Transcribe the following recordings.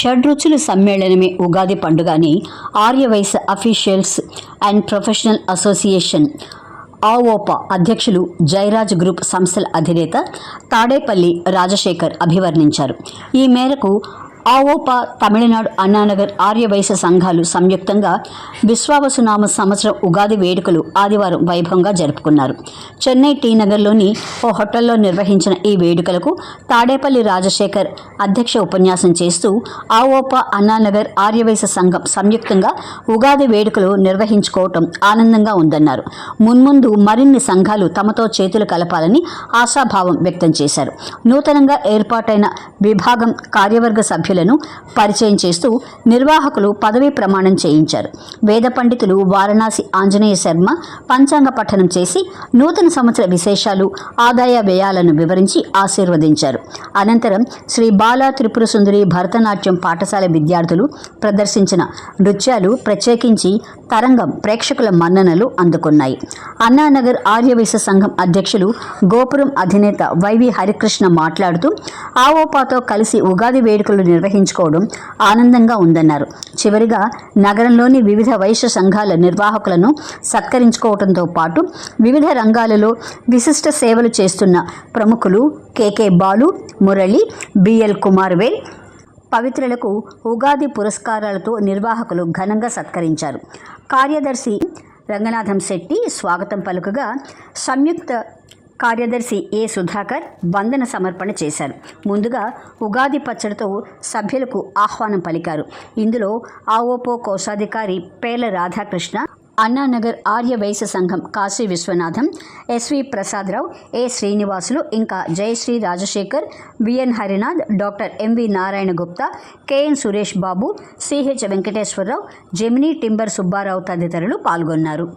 షడ్రుచుల సమ్మేళనమే ఉగాది పండుగ అని Aryavysya officials and professional association Avopa అధ్యక్షులు జయరాజ్ గ్రూప్ సంస్థల అధినేత తాడేపల్లి రాజశేఖర్ అభివర్ణించారు. ఈ మేరకు ఆవోప తమిళనాడు అన్నానగర్ ఆర్యవైశ్య సంఘాలు సంయుక్తంగా విశ్వావసునామ సంవత్సరం ఉగాది వేడుకలు ఆదివారం వైభవంగా జరుపుకున్నారు. చెన్నై టీ నగర్లోని ఓ హోటల్లో నిర్వహించిన ఈ వేడుకలకు తాడేపల్లి రాజశేఖర్ అధ్యక్ష ఉపన్యాసం చేస్తూ ఆవోప అన్నానగర్ ఆర్యవైశ్య సంఘం సంయుక్తంగా ఉగాది వేడుకలు నిర్వహించుకోవటం ఆనందంగా ఉందన్నారు. మున్ముందు మరిన్ని సంఘాలు తమతో చేతులు కలపాలని ఆశాభావం వ్యక్తం చేశారు. నూతనంగా ఏర్పాటైన విభాగం కార్యవర్గ సభ్యులు సభ్యులను పరిచయం చేస్తూ నిర్వాహకులు పదవీ ప్రమాణం చేయించారు. వేద పండితులు వారణాసి ఆంజనేయ శర్మ పంచాంగ పఠనం చేసి నూతన సంవత్సర విశేషాలు ఆదాయ వ్యయాలను వివరించి ఆశీర్వదించారు. అనంతరం శ్రీ బాలా త్రిపుర సుందరి భరతనాట్యం పాఠశాల విద్యార్థులు ప్రదర్శించిన నృత్యాలు ప్రత్యేకించి తరంగం ప్రేక్షకుల మన్ననలు అందుకున్నాయి. అన్నానగర్ ఆర్యవైశ్య సంఘం అధ్యక్షులు గోపురం అధినేత వైవి హరికృష్ణ మాట్లాడుతూ ఆవోపాతో కలిసి ఉగాది వేడుకలు నిర్వహించుకోవడం ఆనందంగా ఉందన్నారు. చివరిగా నగరంలోని వివిధ వైశ్య సంఘాల నిర్వాహకులను సత్కరించుకోవడంతో పాటు వివిధ రంగాలలో విశిష్ట సేవలు చేస్తున్న ప్రముఖులు కెకే బాలు మురళి బిఎల్ కుమార్వేల్ పవిత్రులకు ఉగాది పురస్కారాలతో నిర్వాహకులు ఘనంగా సత్కరించారు. కార్యదర్శి రంగనాథం శెట్టి స్వాగతం పలుకగా సంయుక్త కార్యదర్శి ఏ సుధాకర్ వందన సమర్పణ చేశారు. ముందుగా ఉగాది పచ్చడితో సభ్యులకు ఆహ్వానం పలికారు. ఇందులో ఆఓపో కోశాధికారి పేల రాధాకృష్ణ అన్నానగర్ ఆర్య వైశ్య సంఘం కాశీ విశ్వనాథం ఎస్వి ప్రసాదరావు ఏ శ్రీనివాసులు ఇంకా Jayasri Rajasekhar VN Harinath doctor MV Narayana Gupta KN Suresh Babu CH Venkateswararao Gemini timber Subbarao తదితరులు పాల్గొన్నారు.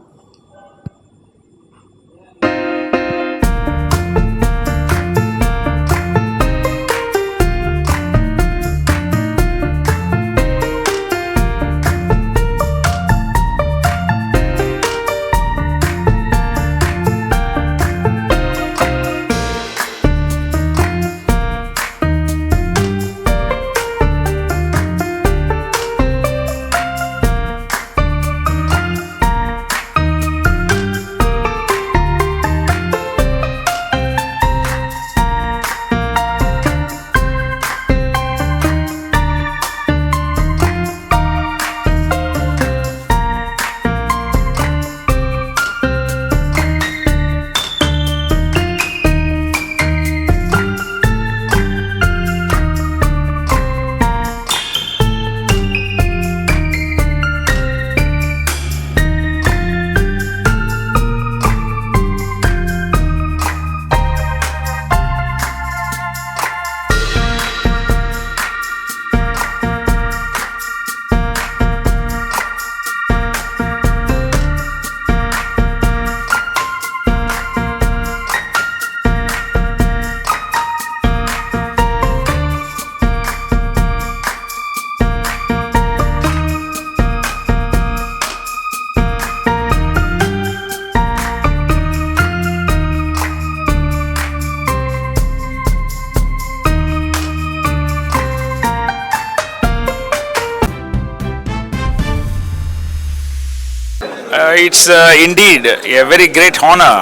It's uh, indeed a very great honor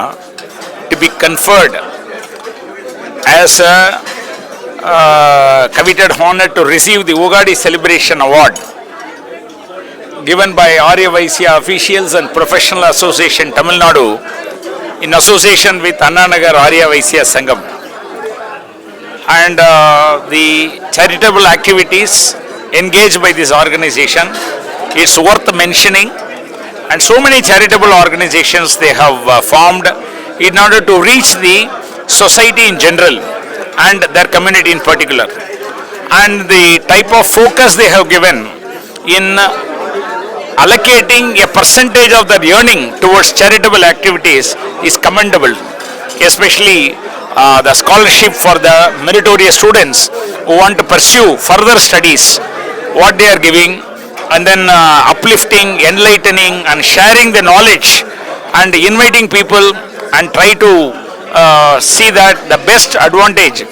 to be conferred as a uh, coveted honor to receive the Ugadi Celebration Award given by Arya officials and Professional Association Tamil Nadu in association with Annanagar Arya Sangam. And uh, the charitable activities engaged by this organization is worth mentioning and so many charitable organizations they have uh, formed in order to reach the society in general and their community in particular. And the type of focus they have given in allocating a percentage of their earning towards charitable activities is commendable especially uh, the scholarship for the meritorious students who want to pursue further studies what they are giving and then uh, uplifting, enlightening, and sharing the knowledge, and inviting people and try to uh, see that the best advantage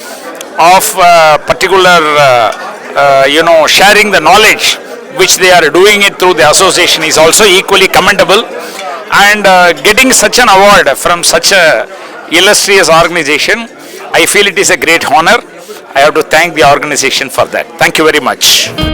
of uh, particular uh, uh, you know, sharing the knowledge which they are doing it through the association is also equally commendable. And uh, getting such an award from such a illustrious organization, I feel it is a great honor. I have to thank the organization for that. Thank you very much.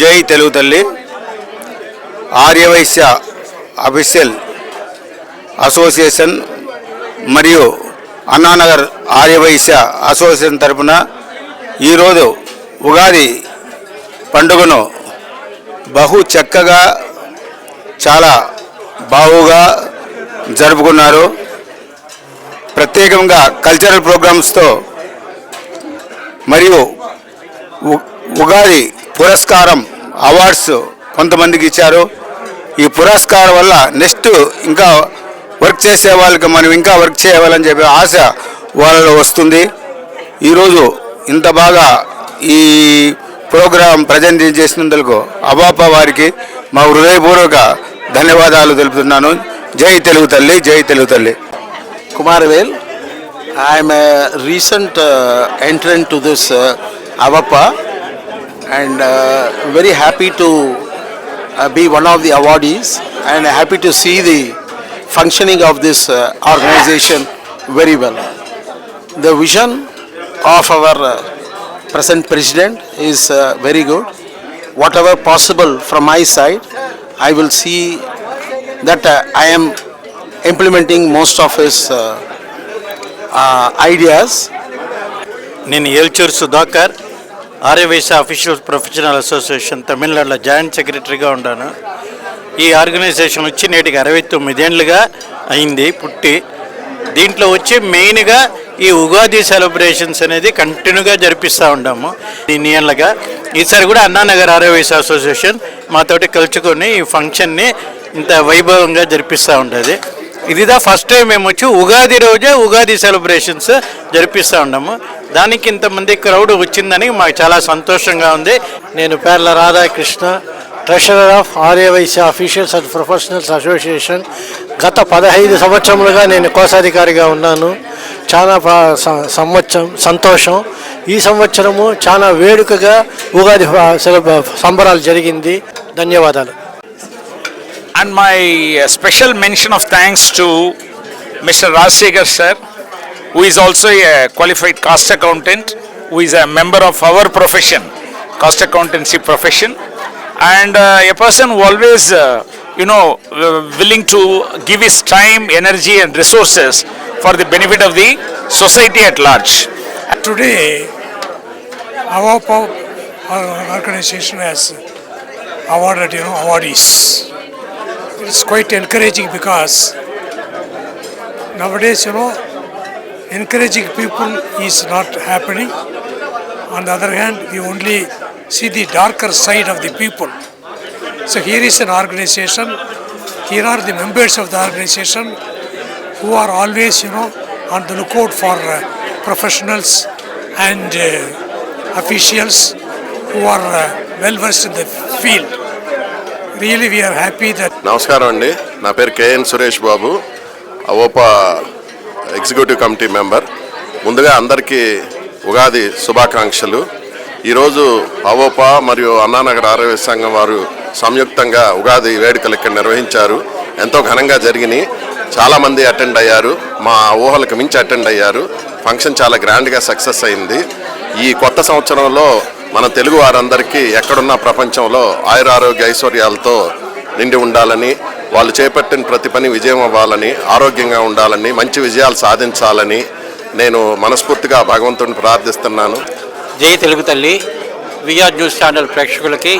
జై తెలుగు తల్లి. Aryavysya official association మరియు Anna Nagar Aryavysya association తరపున ఈరోజు ఉగాది పండుగను బహు చక్కగా చాలా బావుగా జరుపుకున్నారు. ప్రత్యేకంగా కల్చరల్ ప్రోగ్రామ్స్తో మరియు ఉ- ఉగాది పురస్కారం అవార్డ్స్ కొంతమందికి ఇచ్చారు. ఈ పురస్కారం వల్ల నెక్స్ట్ ఇంకా వర్క్ చేసే వాళ్ళకి మనం ఇంకా వర్క్ చేయాలని చెప్పి ఆశ వాళ్ళలో వస్తుంది. ఈరోజు ఇంత బాగా ఈ ప్రోగ్రాం ప్రజెంట్ చేసినందుకు అబాప వారికి మా హృదయపూర్వక ధన్యవాదాలు తెలుపుతున్నాను. జై తెలుగు తల్లి జై తెలుగు తల్లి. Kumarvel I am recent entrant to this Avopa and uh, very happy to uh, be one of the awardees and happy to see the functioning of this uh, organization very well. The vision of our uh, present president is uh, very good. Whatever possible from my side, I will see that uh, I am implementing most of his uh, uh, ideas నేను Elchuru Sudhakar Aryavysya official professional association తమిళనాడులో joint సెక్రటరీగా ఉన్నాను ఈ organisation వచ్చి నేటికి అరవై తొమ్మిదేండ్లుగా అయింది పుట్టి. దీంట్లో వచ్చి మెయిన్గా ఈ ఉగాది సెలబ్రేషన్స్ అనేది కంటిన్యూగా జరిపిస్తూ ఉంటాము దీని ఏళ్ళగా. ఈసారి కూడా అన్నానగర్ ఆర్యవైశ్య అసోసియేషన్ మాతోటి కలుచుకొని ఈ ఫంక్షన్ని ఇంత వైభవంగా జరిపిస్తూ ఉంటుంది ఇదిదా ఫస్ట్ టైం మేము వచ్చి ఉగాది రోజే ఉగాది సెలబ్రేషన్స్ జరిపిస్తూ ఉన్నాము. దానికి ఇంతమంది క్రౌడ్ వచ్చిందని మాకు చాలా సంతోషంగా ఉంది. నేను Perla Radhakrishna treasurer of Aryavysya officials and professionals association గత పదహైదు సంవత్సరములుగా నేను కోశాధికారిగా ఉన్నాను. చాలా సంవత్సరం సంతోషం. ఈ సంవత్సరము చాలా వేడుకగా ఉగాది సంబరాలు జరిగింది. ధన్యవాదాలు. And my uh, special mention of thanks to Mr. Rajsekhar sir, who is also a qualified cost accountant, who is a member of our profession, cost accountancy profession, and uh, a person who always, uh, you know, uh, willing to give his time, energy, and resources for the benefit of the society at large. Today, our organization has awarded, you know, awardees. It's quite encouraging because nowadays, you know, encouraging people is not happening. On the other hand, we only see the darker side of the people. So here is an organization. Here are the members of the organization who are always, you know, on the lookout for uh, professionals and uh, officials who are uh, well versed in the field. Really we are happy that నమస్కారం అండి. నా పేరు KN Suresh Babu. Avopa executive committee member. ముందుగా అందరికీ ఉగాది శుభాకాంక్షలు. ఈరోజు అవోపా మరియు అన్నానగర్ ఆరోగ్య సంఘం వారు సంయుక్తంగా ఉగాది వేడుకలు ఇక్కడ నిర్వహించారు. ఎంతో ఘనంగా జరిగినాయి. చాలామంది అటెండ్ అయ్యారు. మా ఊహలకు మించి అటెండ్ అయ్యారు. ఫంక్షన్ చాలా గ్రాండ్గా సక్సెస్ అయింది. ఈ కొత్త సంవత్సరంలో మన తెలుగు వారందరికీ ఎక్కడున్న ప్రపంచంలో ఆయురారోగ్య ఐశ్వర్యాలతో నిండి ఉండాలని వాళ్ళు చేపట్టిన ప్రతి పని విజయం అవ్వాలని ఆరోగ్యంగా ఉండాలని మంచి విజయాలు సాధించాలని నేను మనస్ఫూర్తిగా భగవంతుని ప్రార్థిస్తున్నాను. జై తెలుగు తల్లి. విఆర్ న్యూస్ ఛానల్ ప్రేక్షకులకి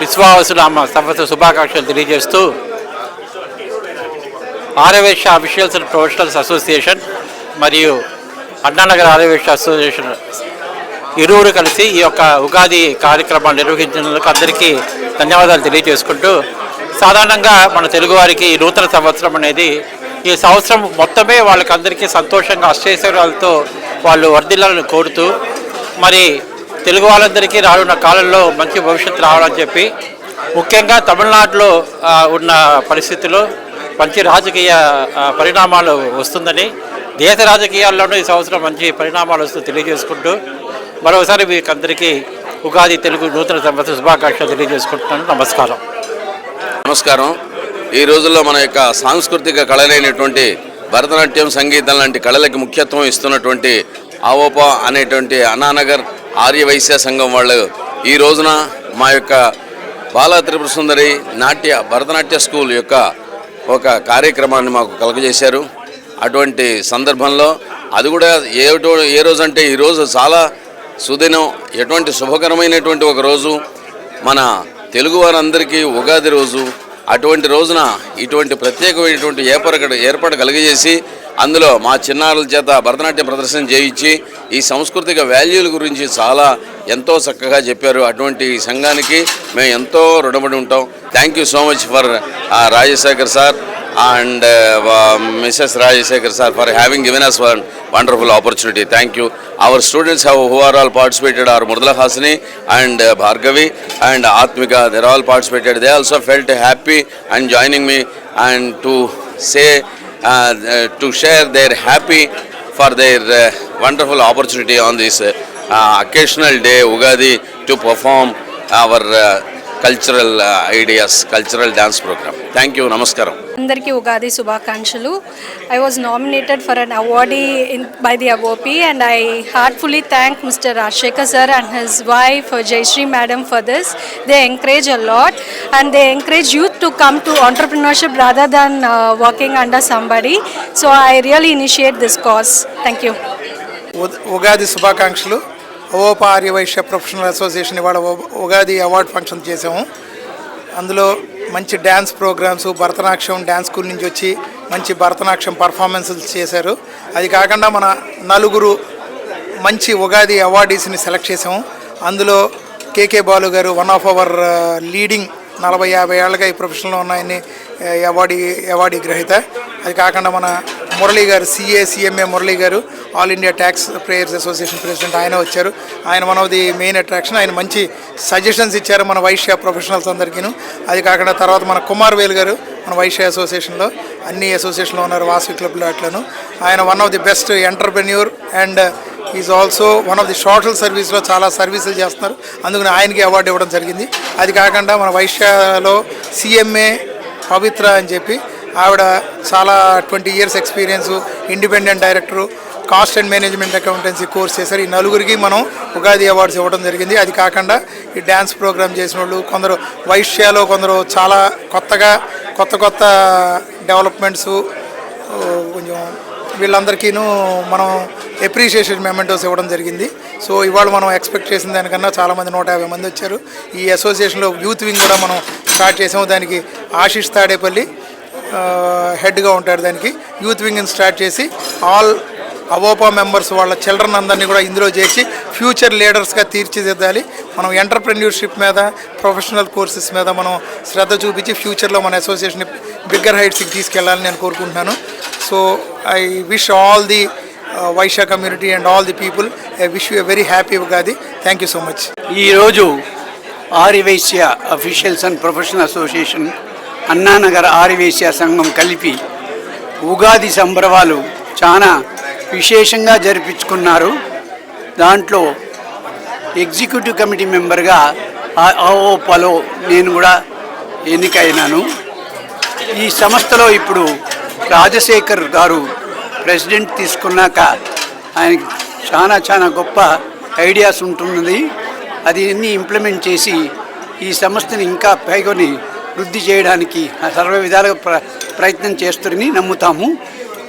విశ్వావసునామ సంవత్సర శుభాకాంక్షలు తెలియజేస్తూ Aryavysya officials and professionals association మరియు అన్నానగర్ ఆర్యవేశ్య అసోసియేషన్ ఇరువురు కలిసి ఈ యొక్క ఉగాది కార్యక్రమాలు నిర్వహించినందుకు అందరికీ ధన్యవాదాలు తెలియజేసుకుంటూ సాధారణంగా మన తెలుగువారికి ఈ నూతన సంవత్సరం అనేది ఈ సంవత్సరం మొత్తమే వాళ్ళకందరికీ సంతోషంగా అష్టైశ్వర్యాలతో వాళ్ళు వర్ధిల్లాలని కోరుతూ మరి తెలుగు వాళ్ళందరికీ రానున్న కాలంలో మంచి భవిష్యత్తు రావాలని చెప్పి ముఖ్యంగా తమిళనాడులో ఉన్న పరిస్థితుల్లో మంచి రాజకీయ పరిణామాలు వస్తుందని దేశ రాజకీయాల్లోనూ ఈ సంవత్సరం మంచి పరిణామాలు వస్తూ తెలియజేసుకుంటూ మరోసారి మీకు అందరికీ ఉగాది తెలుగు నూతన సంవత్సర శుభాకాంక్షలు తెలియజేసుకుంటున్నాను. నమస్కారం. నమస్కారం. ఈ రోజుల్లో మన యొక్క సాంస్కృతిక కళలైనటువంటి భరతనాట్యం సంగీతం లాంటి కళలకి ముఖ్యత్వం ఇస్తున్నటువంటి ఆవోప అనేటువంటి అన్నానగర్ ఆర్య వైశ్య సంఘం వాళ్ళు ఈ రోజున మా యొక్క బాలా త్రిపుర సుందరి నాట్య భరతనాట్య స్కూల్ యొక్క ఒక కార్యక్రమాన్ని మాకు కలుగజేశారు. అటువంటి సందర్భంలో అది కూడా ఏ ఏ రోజు అంటే ఈరోజు చాలా సుదినం ఎటువంటి శుభకరమైనటువంటి ఒక రోజు మన తెలుగు వారందరికీ ఉగాది రోజు అటువంటి రోజున ఇటువంటి ప్రత్యేకమైనటువంటి ఏర్పడ ఏర్పాటు కలిగజేసి అందులో మా చిన్నారుల చేత భరతనాట్య ప్రదర్శన చేయించి ఈ సాంస్కృతిక వాల్యూల గురించి చాలా ఎంతో చక్కగా చెప్పారు. అటువంటి సంఘానికి మేము ఎంతో రుణపడి ఉంటాం. Thank you so much for Rajasekhar sir. And uh, Mrs. Rajasekhar sir for having given us one wonderful opportunity. Thank you. Our students have, who are all participated are Murdala Hasini and uh, Bhargavi and Atmika. They are all participated. They also felt happy and joining me and to say uh, uh, to share their happy for their uh, wonderful opportunity on this uh, occasional day Ugadi to perform our uh, cultural uh, ideas, cultural dance program. Thank you. Namaskaram. అందరికీ ఉగాది శుభాకాంక్షలు. I was nominated for an awardee in by the Avopa and I heartfully thank mister Rajasekhar sir and his wife Jayasri madam for this they encourage a lot and they encourage youth to come to entrepreneurship rather than working under somebody so I really initiate this cause thank you Ugadi శుభాకాంక్షలు. ఓప Aryavysya professional association ఇవాళ Ugadi award function చేసాము అందులో మంచి dance programs Bharatanatyam dance school నుంచి వచ్చి మంచి భరతనాట్యం పర్ఫార్మెన్సులు చేశారు. అది కాకుండా మన నలుగురు మంచి ఉగాది అవార్డీస్ని సెలెక్ట్ చేసాము అందులో కేకే బాలు గారు వన్ ఆఫ్ అవర్ లీడింగ్ నలభై యాభై ఏళ్ళగా ఈ ప్రొఫెషన్లో ఉన్నాయని అవార్డీ అవార్డీ గ్రహీత. అది కాకుండా మన మురళీ గారు సిఏ సిఎంఏ మురళీ గారు all India tax prayers association president ఆయన వచ్చారు. ఆయన one of the main attraction ఆయన మంచి సజెషన్స్ ఇచ్చారు మన వైశ్య ప్రొఫెషనల్స్ అందరికీను. అది కాకుండా తర్వాత మన కుమార్ వేల్ గారు మన వైశ్య అసోసియేషన్లో అన్ని అసోసియేషన్లో ఉన్నారు వాసవి క్లబ్లో అట్లను. ఆయన one of the best entrepreneur and is also one of the social సర్వీస్లో చాలా సర్వీసులు చేస్తున్నారు. అందుకని ఆయనకి అవార్డు ఇవ్వడం జరిగింది. అది కాకుండా మన వైశ్యలో సిఎంఏ పవిత్ర అని చెప్పి ఆవిడ చాలా twenty years experience independent director cost and management accountancy course చేశారు. ఈ నలుగురికి మనం ఉగాది అవార్డ్స్ ఇవ్వడం జరిగింది. అది కాకుండా ఈ డ్యాన్స్ ప్రోగ్రామ్ చేసిన వాళ్ళు కొందరు వైశ్యాలో కొందరు చాలా కొత్తగా కొత్త కొత్త డెవలప్మెంట్స్ కొంచెం వీళ్ళందరికీను మనం ఎప్రిషియేషన్ మెమెంటోస్ ఇవ్వడం జరిగింది. సో ఇవాళ మనం ఎక్స్పెక్ట్ చేసిన దానికన్నా చాలామంది నూట యాభై మంది వచ్చారు. ఈ అసోసియేషన్లో యూత్ వింగ్ కూడా మనం స్టార్ట్ చేసాము. దానికి ఆశిష్ తాడేపల్లి హెడ్గా ఉంటాడు దానికి. యూత్ వింగ్ని స్టార్ట్ చేసి ఆల్ అవోపా మెంబర్స్ వాళ్ళ చిల్డ్రన్ అందరినీ కూడా ఇందులో చేసి ఫ్యూచర్ లీడర్స్గా తీర్చిదిద్దాలి. మనం ఎంటర్ప్రెన్యూర్షిప్ మీద ప్రొఫెషనల్ కోర్సెస్ మీద మనం శ్రద్ధ చూపించి ఫ్యూచర్లో మన అసోసియేషన్ బిగ్గర్ హైట్స్కి తీసుకెళ్ళాలని నేను కోరుకుంటున్నాను. So I wish all the Vysya community and all the people I wish you very happy Ugadi. Thank you so much. ఈరోజు Aryavysya officials and professional association Annanagar Aryavysya సంఘం కలిపి ఉగాది సంబరాలు చాలా విశేషంగా జరిపించుకున్నారు. దాంట్లో ఎగ్జిక్యూటివ్ కమిటీ మెంబర్గా ఆఓపలో నేను కూడా ఎన్నికైనాను. ఈ సంస్థలో ఇప్పుడు రాజశేఖర్ గారు ప్రెసిడెంట్ తీసుకున్నాక ఆయనకి చాలా చాలా గొప్ప ఐడియాస్ ఉంటున్నది. అది అన్ని ఇంప్లిమెంట్ చేసి ఈ సంస్థని ఇంకా పైకొని వృద్ధి చేయడానికి సర్వ విధాలుగా ప్ర ప్రయత్నం చేస్తారని నమ్ముతాము.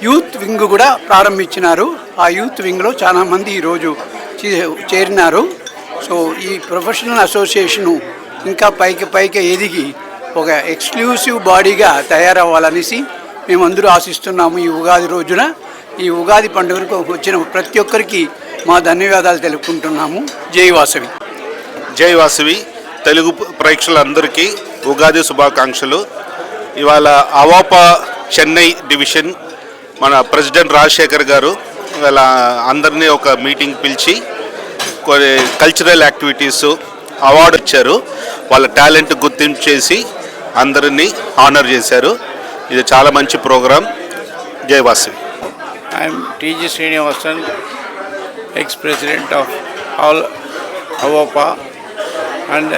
యూత్ వింగ్ కూడా ప్రారంభించినారు. ఆ యూత్ వింగ్లో చాలామంది ఈరోజు చే- చేరినారు. సో ఈ ప్రొఫెషనల్ అసోసియేషను ఇంకా పైకి పైకి ఎదిగి ఒక ఎక్స్క్లూసివ్ బాడీగా తయారవ్వాలనేసి మేమందరూ ఆశిస్తున్నాము ఈ ఉగాది రోజున. ఈ ఉగాది పండుగకు వచ్చిన ప్రతి ఒక్కరికి మా ధన్యవాదాలు తెలుపుకుంటున్నాము. జై వాసవి. జై వాసవి. తెలుగు ప్రేక్షకులందరికీ ఉగాది శుభాకాంక్షలు. ఇవాళ అవాపా చెన్నై డివిజన్ మన ప్రెసిడెంట్ రాజశేఖర్ గారు ఇవాళ అందరినీ ఒక మీటింగ్ పిలిచి కొన్ని కల్చరల్ యాక్టివిటీస్ అవార్డు ఇచ్చారు. వాళ్ళ టాలెంట్ గుర్తింపు చేసి అందరినీ ఆనర్ చేశారు. ఇది చాలా మంచి programme. జయవాసి I'm TG Srinivasan ex president of all AVOPA and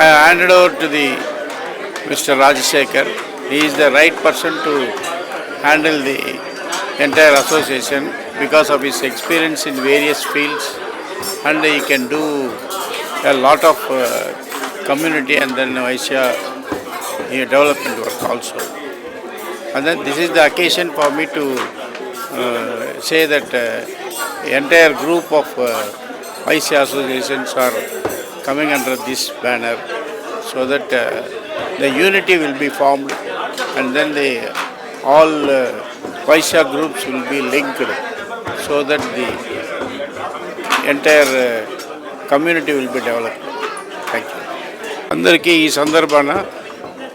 I handed over to the Mr. Rajasekhar. He is the right person to handle the entire association because of his experience in various fields and he can do a lot of uh, community and then uh, development work also. And then this is the occasion for me to uh, say that uh, entire group of uh, associations are coming under this banner so that uh, the unity will be formed and then the all uh, Vaishya groups will be linked so that the entire uh, community will be developed. Thank you. అందరికీ ఈ సందర్భాన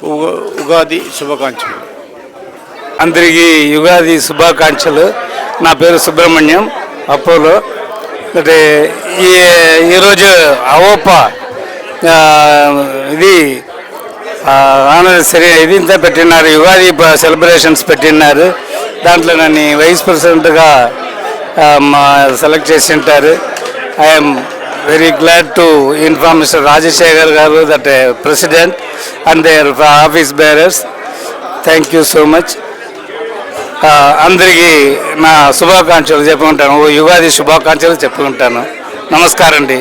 ఉగా- ఉగాది శుభాకాంక్షలు అందరికీ యుగాది శుభాకాంక్షలు నా పేరు Subrahmanyam Apollo అంటే ఈ ఈరోజు అవోప ఇది ఆనర్సరీ ఇది ఇంత పెట్టినారు యుగాది సెలబ్రేషన్స్ పెట్టినారు. దాంట్లో నన్ను వైస్ ప్రెసిడెంట్గా మా సెలెక్ట్ చేసి ఉంటారు I'm very glad to inform mister Rajasekhar garu that president and their office bearers thank you so much అందరికీ నా శుభాకాంక్షలు చెప్పుకుంటాను. యుగాది శుభాకాంక్షలు చెప్పుకుంటాను. నమస్కారం అండి.